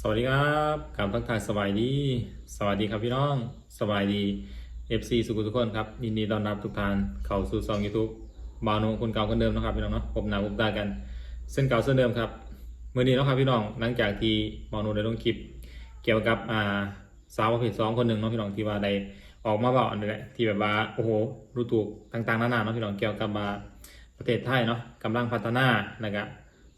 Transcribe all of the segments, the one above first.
สวัสดีครับกลับทักทายสบายดี สวัสดีครับพี่น้อง สบายดี FC สุขุทุกคนครับ ยินดีต้อนรับทุกท่านเข้าสู่ซองยูทูบบาวโนคนเก่าคนเดิมนะครับพี่น้องเนาะผมนาผมตากัน เส้นเก่าเส้นเดิมครับเมื่อนี้เนาะครับพี่น้อง หลังจากที่บาวโนได้ลงคลิป เกี่ยวกับอ่าสาวประเภทสองคนหนึ่งเนาะพี่น้องที่ว่าได้ออกมาบอกอันนี้แหละที่แบบว่าโอ้โหรู้ถูกต่างๆนานาเนาะพี่น้องเกี่ยวกับว่าประเทศไทยเนาะกำลังพัฒนานะครับ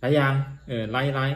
หลายอย่างเออหลายหลาย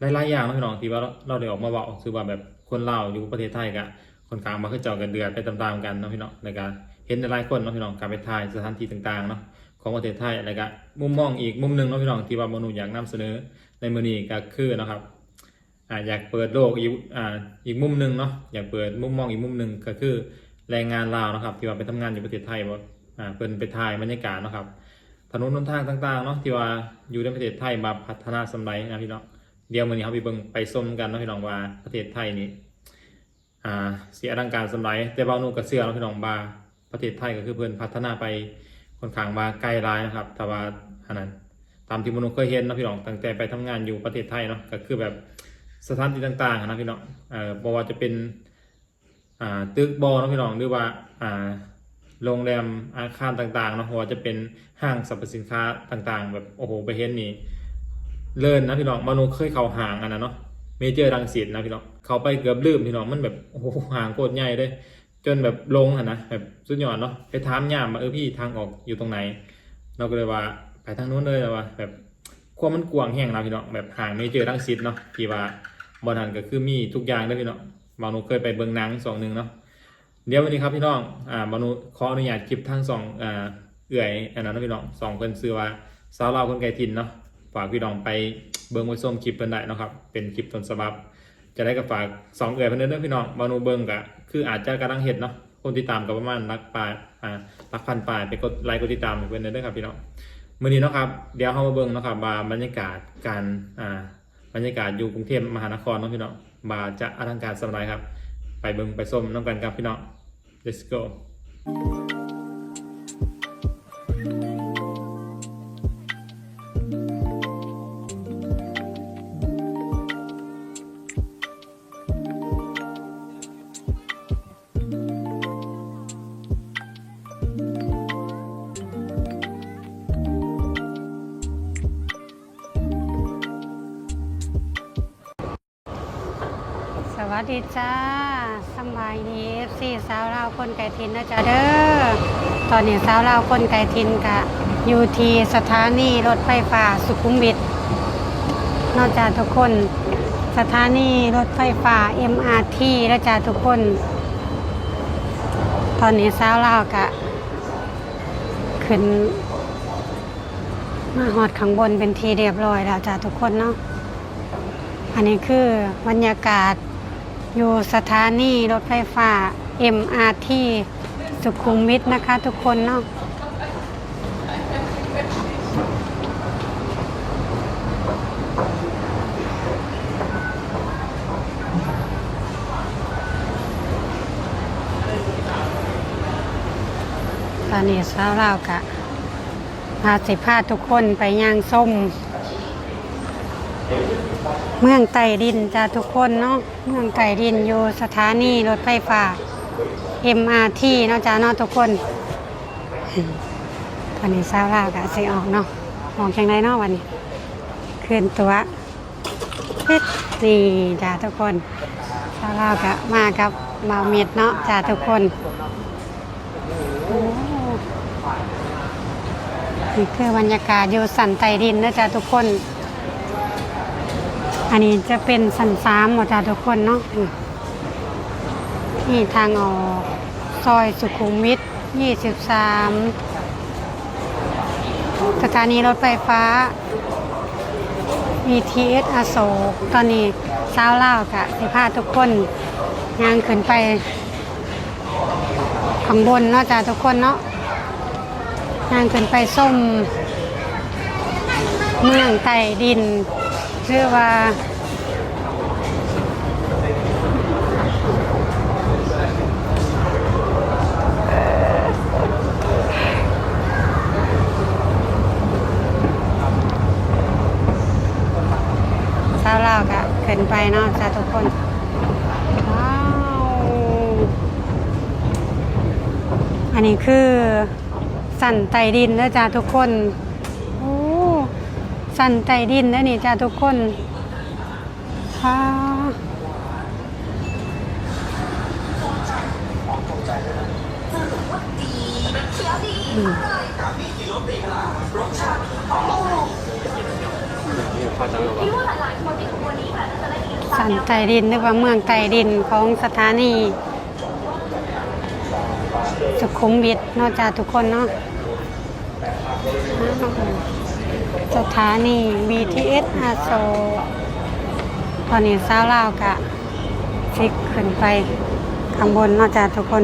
หลายหลายอย่างนะพี่น้องที่ว่าเราเราได้ออกมาบอกคือว่าแบบคนเล่าวอยู่ประเทศไทยกะคนกลางมาขึ้นจอกันเดือดไปตามๆกันเนาะพี่น้องในการเห็นหลายคนเนาะพี่น้องการไปถ่ายสถานที่ต่างๆเนาะของประเทศไทยแล้วก็มุมมองอีกมุมหนึ่งเนาะพี่น้องที่ว่ามนุษย์อยากนำเสนอในมือนี้ก็คือนะครับอ่าอยากเปิดโลกอีกอ่าอีกมุมหนึ่งเนาะอยากเปิดมุมมองอีกมุมหนึ่งก็คือแรงงานลาวนะครับ ที่ว่าไปทำงานอยู่ประเทศไทยบ่อ่าเป็นไปถ่ายบรรยากาศนะครับถนนหนทางต่างๆเนาะที่ว่าอยู่ในประเทศไทยมาพัฒนาสมัยนะพี่น้อง เดี๋ยววันนี้เราไปเบิ่งไปส้มกันเนาะพี่น้องว่าประเทศไทยนี่อ่าเสียอลังการสมัยแต่บานูก็เชื่อเนาะพี่น้องว่าประเทศไทยก็คือเพิ่อนพัฒนาไปค่อนข้างมาไกลหลายนะครับแต่ว่าอันนั้นตามที่มนุษย์เคยเห็นเนาะพี่น้องตั้งแต่ไปทำงานอยู่ประเทศไทยเนาะก็คือแบบสถานที่ต่างๆนะพี่น้องเอ่อบ่ว่าจะเป็นอ่าตึกบอเนาะพี่น้องหรือว่าอ่าโรงแรมอาคารต่างๆเนาะหรือว่าจะเป็นห้างสรรพสินค้าต่างๆ แบบโอ้โหไปเห็นนี่ เลินนะพี่น้องมนุเคยเข้าห่างอันนั้นเนาะเมเจอร์รังสิตนะพี่น้องเขาไปเกือบลืมพี่น้องมันแบบโอ้โหห่างโคตรใหญ่เลยจนแบบลงอะนะแบบสุดยอดเนาะไปถามย่ามว่าเออพี่ทางออกอยู่ตรงไหน เราก็เลยว่าไปทางนู้นเลยว่าแบบความมันกวางแห้งนะพี่น้องแบบห่างไม่เจอทั้งซิดเนาะที่ว่าบอลหันก็คือมีทุกอย่างเลยพี่น้องบานุเคยไปเบิงนังสองหนึ่งเนาะเดี๋ยววันนี้ครับพี่น้องอ่าบานุขออนุญาตคลิปทั้งสองอ่าเอื่อยอันนั้นนะพี่น้องสองคนซื้อว่าสาวเลาคนไกลทินเนาะ ฝากพี่น้องไปเบิ่งไว้ส้มคลิปเพิ่นได้นะครับ เป็นคลิปต้นฉบับ จะได้กับฝากสองเอื่อยเพิ่นเด้อพี่น้องบานุเบิ่งก็คืออาจจะกำลังเห็ดเนาะคนติดตามก็ประมาณรักปลายอ่ารักพันปลายไปกดไลค์กดติดตามให้เพิ่นเด้อครับพี่น้องมื่อนี้เนาะครับเดี๋ยวเรามาเบิ่งเนาะครับว่าบรรยากาศการอ่าบรรยากาศอยู่กรุงเทพมหานครเนาะพี่น้องว่าจะอลังการสำไรครับ ไปเบิ่งไปส้มน้ำกันครับพี่น้อง let's go วัสดีจ้าสบายดีสี่สาวเราวคนไก่ทินนะจ๊ะเด้อตอนนี้สาวเราวคนไก่ทินกะอยู่ที่สถานีรถไฟฟ้าสุขุมวิทนอกจากทุกคนสถานีรถไฟฟ้า MRT แล้วจ้าทุกคน ตอนนี้สาวเราวกะขึ้นมาหอดข้างบนเป็นทีเรียบร้อยแล้วจ้าทุกคนเนาะอันนี้คือบรรยากาศ อยู่สถานีรถไฟฟ้า MRT สุขุมวิทนะคะทุกคนเนาะตอนนี้สาวเรากะพาสิพาทุกคนไปย่างส้ม เมืองไต่ดินจ้าทุกคนเนาะเมืองไต่ดินอยู่สถานีรถไฟฟ้า MRT เนาะจ้าเนาะทุกคน ตอนนี้เช้าลากะสิออกเนาะออกจังไรเนาะวันนี้ขึ้นตัวเฮ็ดนี่จ้าทุกคนเช้าลากะมากับเมาเม็ดเนาะจ้าทุกคนนี่คือบรรยากาศอยู่สันไต่ดินนะจ้าทุกคน อันนี้จะเป็นสันสามหมดจ้าทุกคนเนาะนี่ทางออกซอยสุขุมวิท23 สถานีรถไฟฟ้า BTS อโศกตอนนี้เช้าเล่ากะสิพาทุกคนยางขึ้นไปข้างบนเนาะจ้าทุกคนเนาะยางขึ้นไปส้มเมืองไต่ดิน ชื่อว่าเช้าเรากะขึ้นไปเนาะจ้าทุกคน ว้าว อันนี้คือสันไตดินนะจ้าทุกคน สันไตดินนะนี่จ้าทุกคนว้าวอืมสันไตดินหรือว่าเมืองไตดินของสถานี สุขุมวิทเนอกจากทุกคนเนาะ สถานี BTS อาโซ ตอนนี้สาวลากะฟิกขึ้นไปข้างบนนอกจากทุกคน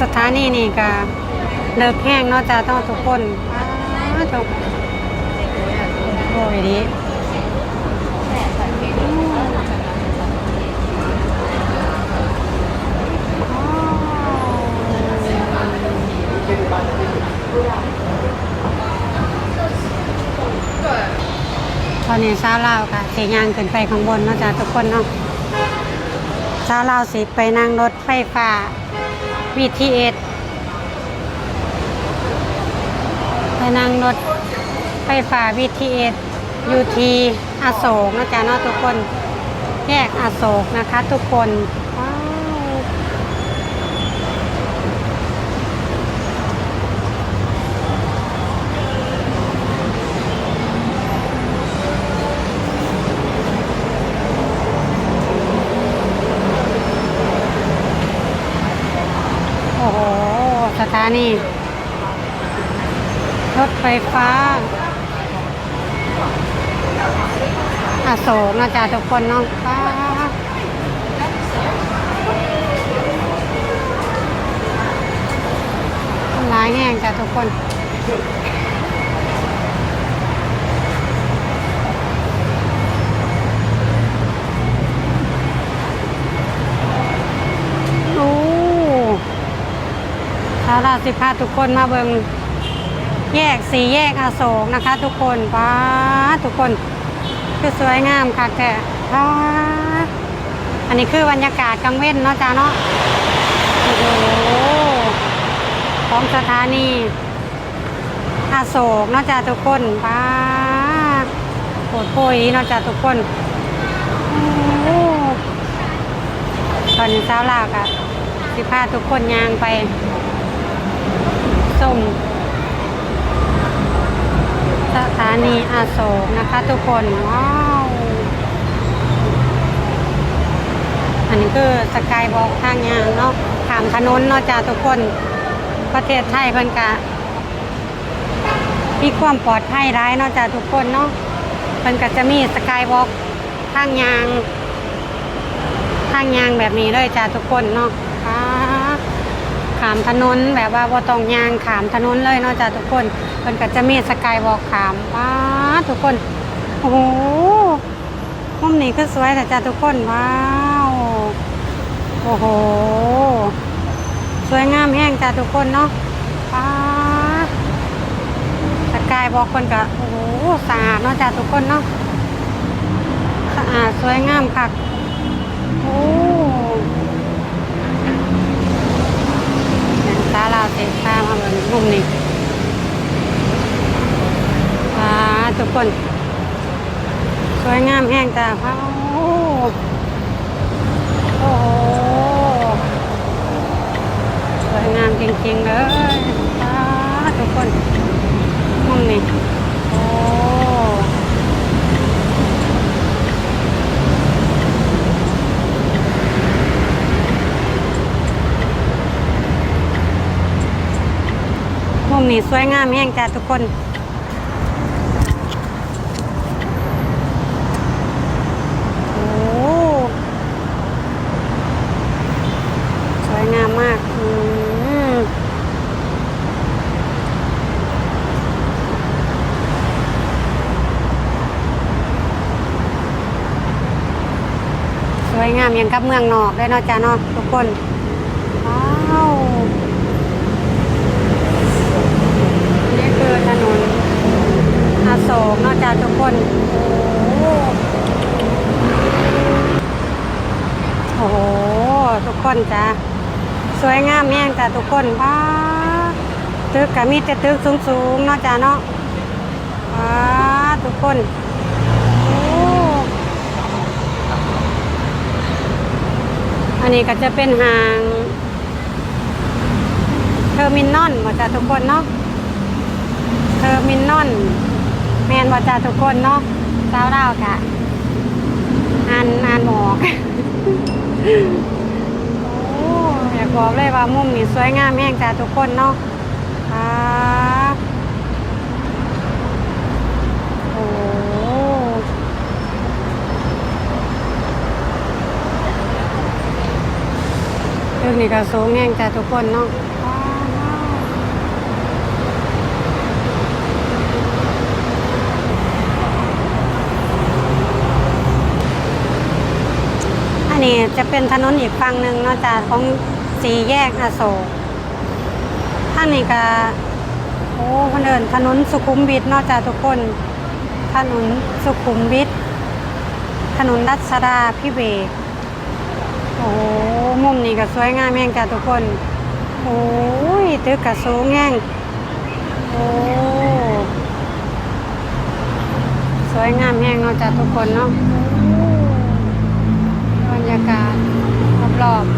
สถานีนี่กะเลิกแห้งนอกจากต้องทุกคนอ้าทุกโอ้ยดี นนี้าวลาวค่ะสียางขึ้นไปข้างบนเนาะจ้ะทุกคนเนาะสาวลาวสิไปนั่งรถไฟฟ้า BTS ไปนั่งรถไฟฟ้า BTS อยู่ที่อโศกนาะจ้ะเนาะทุกคน แยกอโศกนะคะ ทุกคนว้าว โอ้โห สถานี รถไฟฟ้าอโศกนะจ๊ะทุกคนเนาะฟ้าหลายแห่งจ้ะทุกคน โอ้ ชาวราสิพาทุกคนมาเบิงแยกสีแยกอโศกนะคะ ทุกคนป้าทุกคนคือสวยงามค่ะแกป้าอันนี้คือบรรยากาศกลางเว้นเนาะจ้าเนาะโอ้โหของสถานีอโศกเนาะจ้าทุกคนป้าดโหดโพยเนาะจ้าทุกคนโอ้ตอนนี้เช้าลากอะสิพาทุกคนยางไป ส่ง สถานีอาโศกนะคะทุกคนว้าวอันนี้คือสกายบอกทางยางเนาะถามถนนเนาะจ้าทุกคนประเทศไทยเพิ่นกะมีความปลอดภัยร้ายเนาะจ้าทุกคนเนาะเพิ่นก็จะมีสกายวอล์กทางยาง ทางยางแบบนี้เลยจ้าทุกคนเนาะอ่า ขามถนนแบบว่าบ่ต้องยางขามถนนเลยเนาะจ้าทุกคนมันก็จะมีสกายวอล์กขามว้าทุกคนโอ้โหมุมนี้คือสวยแต่จ้าทุกคนว้าวโอ้โหสวยงามแห้งจ้าทุกคนเนาะว้าสกายวอล์กคนก็โอ้โหสะอาดเนาะจ้าทุกคนเนาะสะอาดสวยงามค่ะ โอ้เป็นตาลาว เตะตามาเหมือนมุมนี้ว้าทุกคน สวยงามแห้งจ้าโอ้โอ้โหสวยงามจริงๆเลยว้าทุกคนมุมนี้ มุมนี้สวยงามแห้งจ้าทุกคน โอ้สวยงามมากอืมสวยงามอย่างกับเมืองนอกเลยเนาะจ้าเนาะทุกคน ว้าว นี่คือถนน กเนอกจากทุกคน โอ้โห ทุกคน จ้ะสวยงามแม่งจ้ะทุกคนว้าตึกกับมีแต่ตึกสูงๆเนาะจ้ะเนาะว้าทุกคนอ้อันนี้ก็จะเป็นหางเทอร์มินนอลว่าจ้ะทุกคนเนาะเทอร์มินนอลแมนว่าจ้ะทุกคนเนาะสาวเราวกะอ่านอ่านหมอก อยากบอกเลยว่ามุมนี้สวยงามแห้งจ้าทุกคนเนาะครับโอ้ตึกนี่ก็สูงแห้งจ้าทุกคนเนาะอันนี้จะเป็นถนนอีกฝั่งหนึ่งนาะจ้าของ สีแยกอโศกท่านนี่ก็โอ้คนเดินถนนสุขุมวิทนาะจ้าทุกคน ถนนสุขุมวิทถนนรัชดาพิเบศรโอ้มุมนี้ก็สวยงามแห้งจ้าทุกคน โอ้ยตึกก็สูงแห้งโอ้สวยงามแห้งเนาะจ้าทุกคนเนาะโอ้บรรยากาศรอบๆ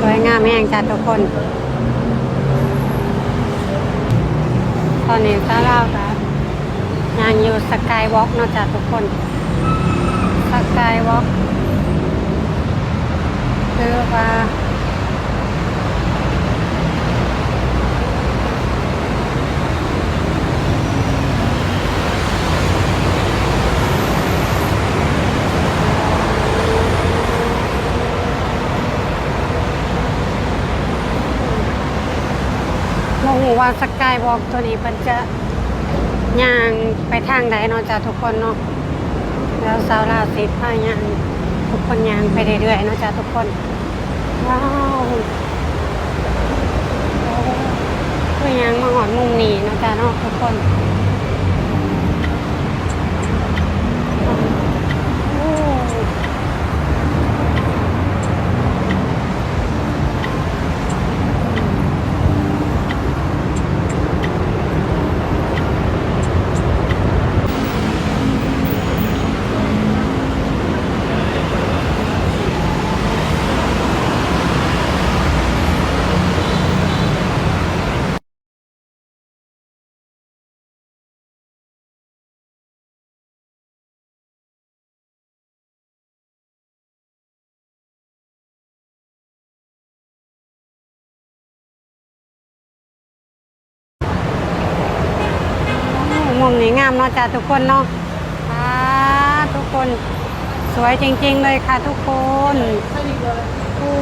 สวยงามแห้งจ้าทุกคน ตอนนี้ก็เล่าค่ะ งานอยู่สกายวอล์กเนอกจากทุกคน ส กายวอกคือว่าโมโหว่าสกายวอกตัวนี้มันจะย่างไปทางใดเนาะจ้ะทุกคนเนาะ แล้วสาวลาสิพายางทุกคนยางไปเรื่อยๆนะจ๊ะทุกคน ว้าวโอ้ก็ยางมาหอดมุมนี้นะจ๊ะเนาะทุกคนามเนาะจ้ะทุกคนเนาะอ่าทุกคนสวยจริง ๆ เลยค่ะทุกคนโอ้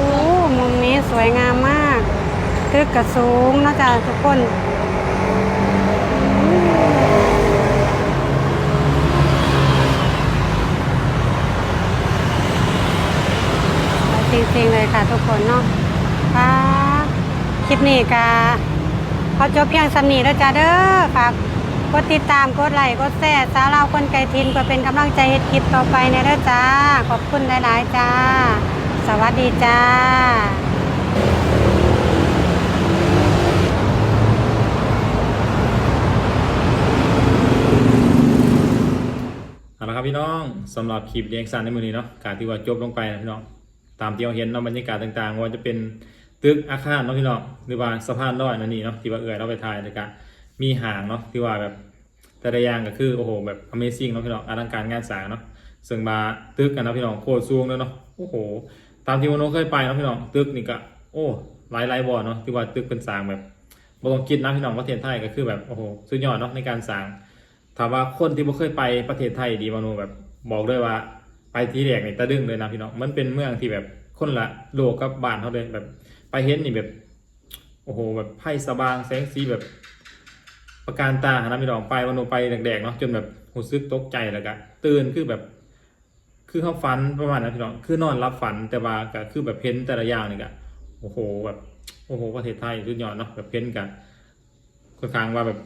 มุมนี้สวยงามมากตึกกระสูงเนาะจ้ะทุกคนจริงๆเลยค่ะทุกคนเนาะค่ะคลิปนี้ก็ขอจบเพียงสำนีแล้วจ้าเด้อฝาก กดติดตามกดไลค์กดแชร์สาเราวคนไก่ทินเพื่อเป็นกำลังใจเฮ็ดคลิปต่อไปในเด้อจ้า ขอบคุณหลายๆจ้า สวัสดีจ้าเอาละครับพี่น้องสำหรับคลิปเรียงสันในมือนี้เนาะการที่ว่าจบลงไปนะพี่น้องตามที่เราเห็นเนาะบรรยากาศต่างๆ ว่าจะเป็นตึกอาคารเนาะพี่น้องหรือว่าสะพานลอยนั่นนี่เนาะที่ว่าเอื่อยเราไปถ่ายแล้วก็ มีห่างเนาะที่ว่าแบบแต่ละอย่างก็คือโอ้โหแบบ Amazing เนาะพี่น้องอลังการงานสร้างเนาะซึ่งมาตึกกันเนาะพี่น้องโคตรสูงเลยเนาะโอ้โห ตามที่วโนเคยไปเนาะพี่น้องตึกนี่ก็โอ้หลายหลายบ่อเนาะที่ว่าตึกเป็นสร้างแบบบ่ต้องคิดนะพี่น้องประเทศไทยก็คือแบบโอ้โหสุดยอดเนาะในการสร้างถามว่าคนที่บ่เคยไปประเทศไทยดีวาโนแบบบอกเลยว่าไปที่แรกนี่ตะดึงเลยนะพี่น้องมันเป็นเมืองที่แบบคนละโลกกับบ้านเขาเลยแบบไปเห็นนี่แบบโอ้โหแบบไพ่สบางแสงสีแบบ ประการตาหานะพี่น้องไปวันโนไปแดกๆเนาะจนแบบหูซึกตกใจแล้วก็ตื่นคือแบบ คือเข้าฝันประมาณนั้นพี่น้องคือนอนรับฝันแต่ว่าก็คือแบบเพ้นแต่ละอย่างนี่ก็โอ้โหแบบโอ้โหประเทศไทยสุดยอดเนาะแบบเพ้นกันค่อนข้างว่าแบบ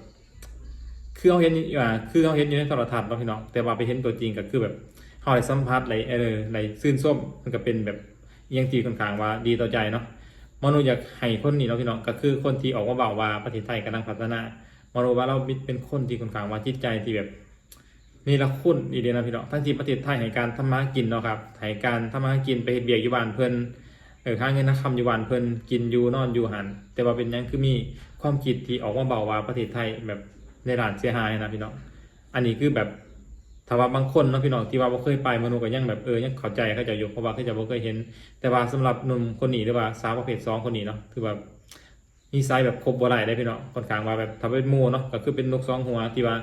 คือเขาเห็นอยู่อ่าคือเขาเห็นอยู่ในโทรทัศน์เนาะพี่น้องแต่ว่าไปเห็นตัวจริงก็คือแบบเขาได้สัมผัสอะไรเอออะไรซื่นส้มมันก็เป็นแบบเอียงจีค่อนข้างว่าดีต่อใจเนาะมโนอยากให้คนนี้เนาะพี่น้องก็คือคนที่ออกมาบอกว่าประเทศไทยกำลังพัฒนา มโนว่าเราเป็นคนที่ค่อนข้างว่าจิตใจที่แบบนี่ละคุณดีเดียนะพี่น้องทั้งที่ประเทศไทยให้การทำมากินเนาะครับให้การทำมากินไปเฮ็ดเบียกอยู่บ้านเพิ่นเออค่าเงินนะคำอยู่บ้านเพิ่นกินอยู่นอนอยู่หัน แต่ว่าเป็นยังคือมีความคิดที่ออกมาเบาว่าประเทศไทยแบบในด่านเสียหายนะพี่น้องอันนี้คือแบบถ้าว่าบางคนเนาะพี่น้องที่ว่าบ่เคยไปมโนก็ยังแบบเออยังเข้าใจเข้าใจอยู่เพราะว่าเขาจะบ่เคยเห็น แต่ว่าสำหรับหนุ่มคนนี้หรือว่าสาวประเภทสองคนนี้เนาะคือแบบ นิสัยแบบครบบ่ไรได้พี่เนาะค่อนข้างว่าแบบทำเป็นมูเนาะก็คือเป็นนกสองหัวที่ว่า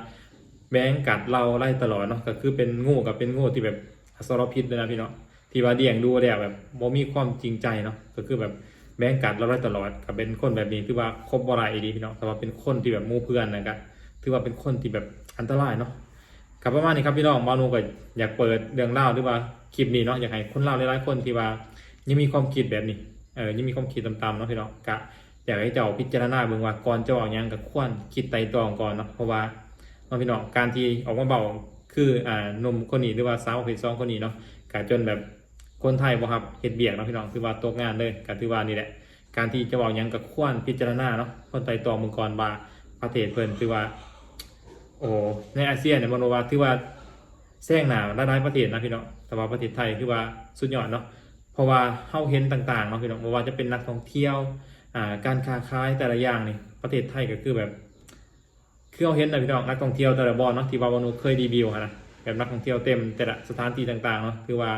แบงกัดเราไล่ตลอดเนาะก็คือเป็นงูกับเป็นงูที่แบบอสรพิษเลยนะพี่เนาะที่ว่าเดี่ยงดูแล้วแบบบ่มีความจริงใจเนาะก็คือแบบแบงกัดเราไล่ตลอดก็เป็นคนแบบนี้ที่ว่าครบบ่ไรดีพี่เนาะแต่ว่าเป็นคนที่แบบมู่เพื่อนนะครับถือว่าเป็นคนที่แบบอันตรายเนาะกับประมาณนี้ครับพี่น้องมานูก็อยากเปิดเรื่องเล่าหรือว่าคลิปนี้เนาะอยากให้คนเล่าหลายๆคนที่ว่ายังมีความคิดแบบนี้เออยังมีความคิดต่ำๆเนาะพี่น้องกะ อยากให้เจ้าพิจารณาเบิ่งว่าก่อนจะออกยังกับควรคิดไตร่ตรองก่อนเนาะเพราะว่าน้องพี่น้องการที่ออกมาเบาคืออ่านมคนนี้หรือว่าสาวเพศสองคนนี้เนาะกาจนแบบคนไทยบ่ครับเฮ็ดเบียกเนาะพี่น้องคือว่าตกงานเลยก็ถือว่านี่แหละ การที่จะบอกยังกับควรพิจารณาเนาะคนไตร่ตรองเบิ่งก่อนว่าประเทศเพิ่นคือว่า โอ้ในอาเซียนเนี่ยมโนว่าถือว่าแซงหน้าหลายๆประเทศนะพี่น้องแต่ว่าประเทศไทยคือว่าสุดยอดเนาะเพราะว่าเฮาเห็นต่างๆเนาะพี่น้องบ่ว่าจะเป็นนักท่องเที่ยว การค้าขายแต่ละอย่างนี่ประเทศไทยก็คือแบบคือเราเห็นนะพี่น้องนักท่องเที่ยวแต่ละบอลเนาะที่วาวานุเคยรีวิวอะนะแบบนักท่องเที่ยวเต็มแต่ละสถานที่ต่างๆเนาะคือว่า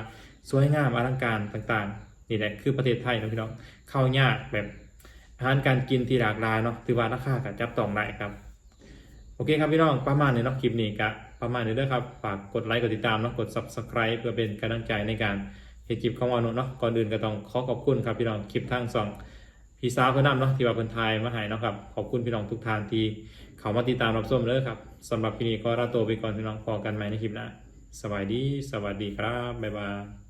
สวยงามอลังการต่างๆนี่แหละคือประเทศไทยนะพี่น้องเข้ายากแบบอาหารการกินที่หลากหลายเนาะถือว่าราคากับจับต้องได้ครับโอเคครับพี่น้องประมาณนี้เนาะคลิปนี้ก็ประมาณนี้เด้อครับฝากกดไลค์กดติดตามเนาะกด subscribe เพื่อเป็นกำลังใจในการเฮ็ดคลิปของวานุเนาะก่อนอื่นก็ต้องขอขอบคุณครับพี่น้องคลิปทั้งสอง พี่สาวเพื่อนนำเนาะที่ว่าเพื่อนไทยมาหายเนาะครับขอบคุณพี่น้องทุกท่านที่เขามาติดตามรับชมเลยครับสำหรับคลิปนี้ก็ลาตัวไปก่อนพี่น้องพอกันใหม่ในคลิปหน้าสวัสดีสวัสดีครับบ๊ายบาย